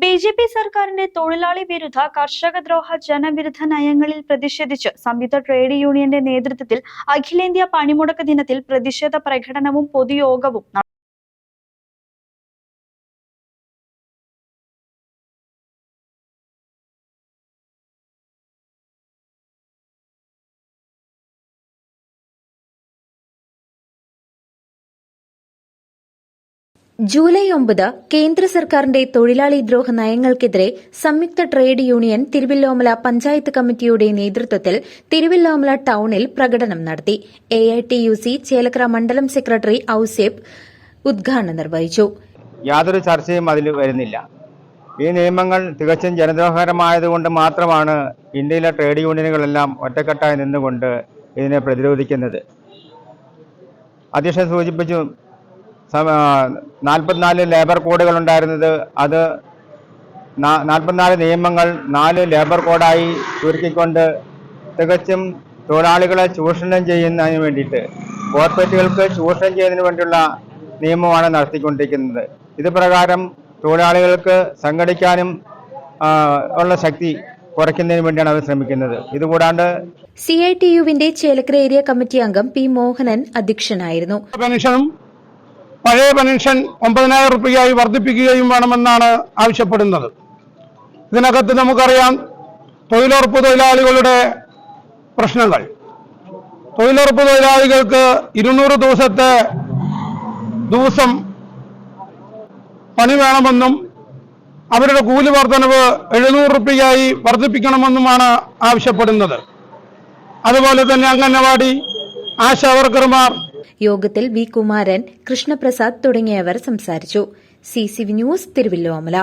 B J P സർക്കാരിന്റെ തൊഴിലാളി വിരുദ്ധ കർഷക ദ്രോഹ ജനവിരുദ്ധ നയങ്ങളിൽ പ്രതിഷേധിച്ച് സംയുക്ത ട്രേഡ് യൂണിയന്റെ നേതൃത്വത്തിൽ അഖിലേന്ത്യാ പണിമുടക്ക് ദിനത്തിൽ പ്രതിഷേധ പ്രകടനവും പൊതുയോഗവും ജൂലൈ ഒമ്പത് കേന്ദ്ര സർക്കാരിന്റെ തൊഴിലാളി ദ്രോഹ നയങ്ങൾക്കെതിരെ സംയുക്ത ട്രേഡ് യൂണിയൻ തിരുവല്ലോമല പഞ്ചായത്ത് കമ്മിറ്റിയുടെ നേതൃത്വത്തിൽ തിരുവല്ലോമല ടൌണിൽ പ്രകടനം നടത്തി. A I T U C Chelakkara മണ്ഡലം സെക്രട്ടറി ഔസേബ് ഉദ്ഘാടനം നിർവഹിച്ചു. യാതൊരു ചർച്ചയും അതിൽ വരുന്നില്ല. ഈ നിയമങ്ങൾ തികച്ചും ജനദ്രോഹകരമായതുകൊണ്ട് മാത്രമാണ് ഇന്ത്യയിലെ ട്രേഡ് യൂണിയനുകളെല്ലാം ഒറ്റക്കെട്ടായി നിന്നുകൊണ്ട് ഇതിനെ പ്രതിരോധിക്കുന്നത്. അധ്യക്ഷൻ സൂചിപ്പിച്ചു നാൽപ്പത്തിനാല് ലേബർ കോഡുകൾ ഉണ്ടായിരുന്നത് അത് നാൽപ്പത്തിനാല് നിയമങ്ങൾ നാല് ലേബർ കോഡായി ചുരുക്കിക്കൊണ്ട് തികച്ചും തൊഴിലാളികളെ ചൂഷണം ചെയ്യുന്നതിന് വേണ്ടിയിട്ട് കോർപ്പറേറ്റുകൾക്ക് ചൂഷണം ചെയ്യുന്നതിന് വേണ്ടിയുള്ള നിയമമാണ് നടത്തിക്കൊണ്ടിരിക്കുന്നത്. ഇത് പ്രകാരം തൊഴിലാളികൾക്ക് സംഘടിക്കാനും ഉള്ള ശക്തി കുറയ്ക്കുന്നതിന് വേണ്ടിയാണ് അവർ ശ്രമിക്കുന്നത്. ഇതുകൂടാണ്ട് സി ഐ ടി യുവിന്റെ ചേലക്കര ഏരിയ കമ്മിറ്റി അംഗം പി മോഹനൻ അധ്യക്ഷനായിരുന്നു. പെൻഷനും പഴയ പെൻഷൻ ഒമ്പതിനായിരം റുപ്യയായി വർദ്ധിപ്പിക്കുകയും വേണമെന്നാണ് ആവശ്യപ്പെടുന്നത്. ഇതിനകത്ത് നമുക്കറിയാം തൊഴിലുറപ്പ് തൊഴിലാളികളുടെ പ്രശ്നങ്ങൾ. തൊഴിലുറപ്പ് തൊഴിലാളികൾക്ക് ഇരുന്നൂറ് ദിവസത്തെ ദിവസം പണി വേണമെന്നും അവരുടെ കൂലി വർധനവ് എഴുന്നൂറ് റുപ്യയായി വർദ്ധിപ്പിക്കണമെന്നുമാണ് ആവശ്യപ്പെടുന്നത്. അതുപോലെ തന്നെ അംഗനവാടി ആശാവർക്കർമാർ യോഗത്തിൽ വി കുമാരൻ കൃഷ്ണപ്രസാദ് തുടങ്ങിയവർ സംസാരിച്ചു. C C V news Thiruvilwamala